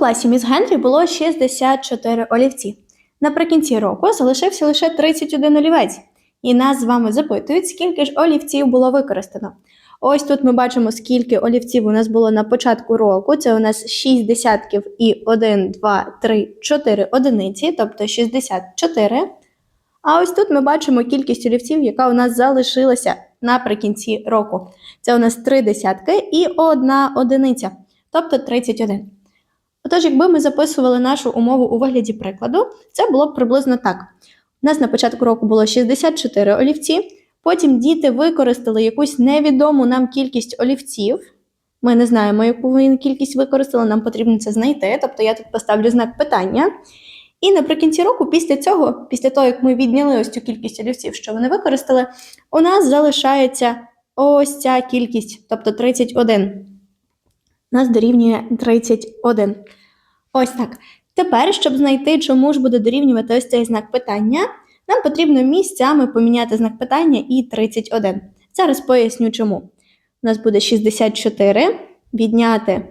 класі міс Генрі було 64 олівці. Наприкінці року залишився лише 31 олівець. І нас з вами запитують, скільки ж олівців було використано. Ось тут ми бачимо, скільки олівців у нас було на початку року. Це у нас 6 десятків і 1, 2, 3, 4 одиниці, тобто 64. А ось тут ми бачимо кількість олівців, яка у нас залишилася наприкінці року. Це у нас 3 десятки і одна одиниця, тобто 31. Отож, якби ми записували нашу умову у вигляді прикладу, це було б приблизно так. У нас на початку року було 64 олівці, потім діти використали якусь невідому нам кількість олівців. Ми не знаємо, яку вони кількість використали, нам потрібно це знайти. Тобто я тут поставлю знак питання. І наприкінці року, після цього, після того, як ми відняли ось цю кількість олівців, що вони використали, у нас залишається ось ця кількість, тобто 31. У нас дорівнює 31. Ось так. Тепер, щоб знайти, чому ж буде дорівнювати ось цей знак питання, нам потрібно місцями поміняти знак питання і 31. Зараз поясню чому. У нас буде 64 відняти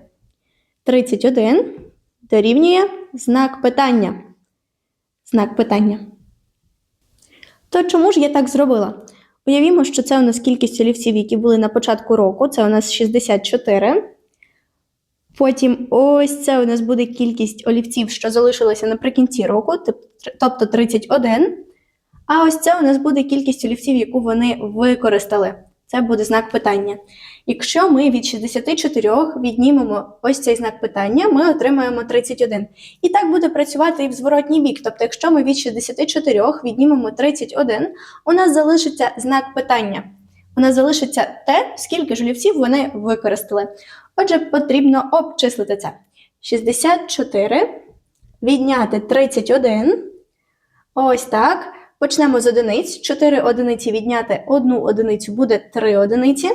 31 дорівнює знак питання. Знак питання. То чому ж я так зробила? Уявімо, що це у нас кількість олівців, які були на початку року, це у нас 64. Потім ось це у нас буде кількість олівців, що залишилося наприкінці року, тобто 31. А ось це у нас буде кількість олівців, яку вони використали. Це буде знак питання. Якщо ми від 64 віднімемо ось цей знак питання, ми отримаємо 31. І так буде працювати і в зворотній бік. Тобто, якщо ми від 64 віднімемо 31, у нас залишиться знак питання. Нас залишиться те, скільки ж олівців вони використали. Отже, потрібно обчислити це. 64 відняти 31. Ось так. Почнемо з одиниць. 4 одиниці відняти 1 одиницю буде 3 одиниці.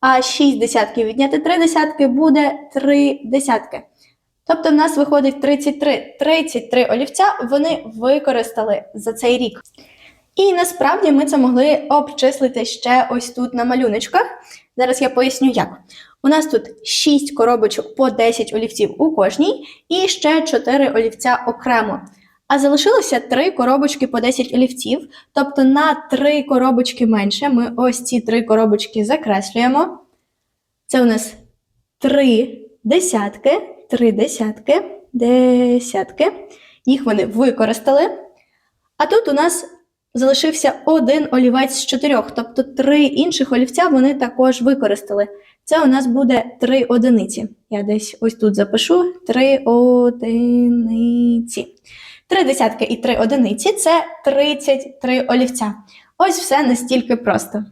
А 6 десятків відняти 3 десятки буде 3 десятки. Тобто в нас виходить 33. 33 олівця вони використали за цей рік. І насправді ми це могли обчислити ще ось тут на малюночках. Зараз я поясню як. У нас тут 6 коробочок по 10 олівців у кожній, і ще 4 олівця окремо. А залишилося 3 коробочки по 10 олівців, тобто на 3 коробочки менше. Ми ось ці 3 коробочки закреслюємо. Це у нас 3 десятки, 3 десятки, десятки. Їх вони використали. А тут у нас залишився один олівець з чотирьох, тобто три інших олівця вони також використали. Це у нас буде три одиниці. Я десь ось тут запишу три одиниці. Три десятки і три одиниці це 33 олівця. Ось все настільки просто.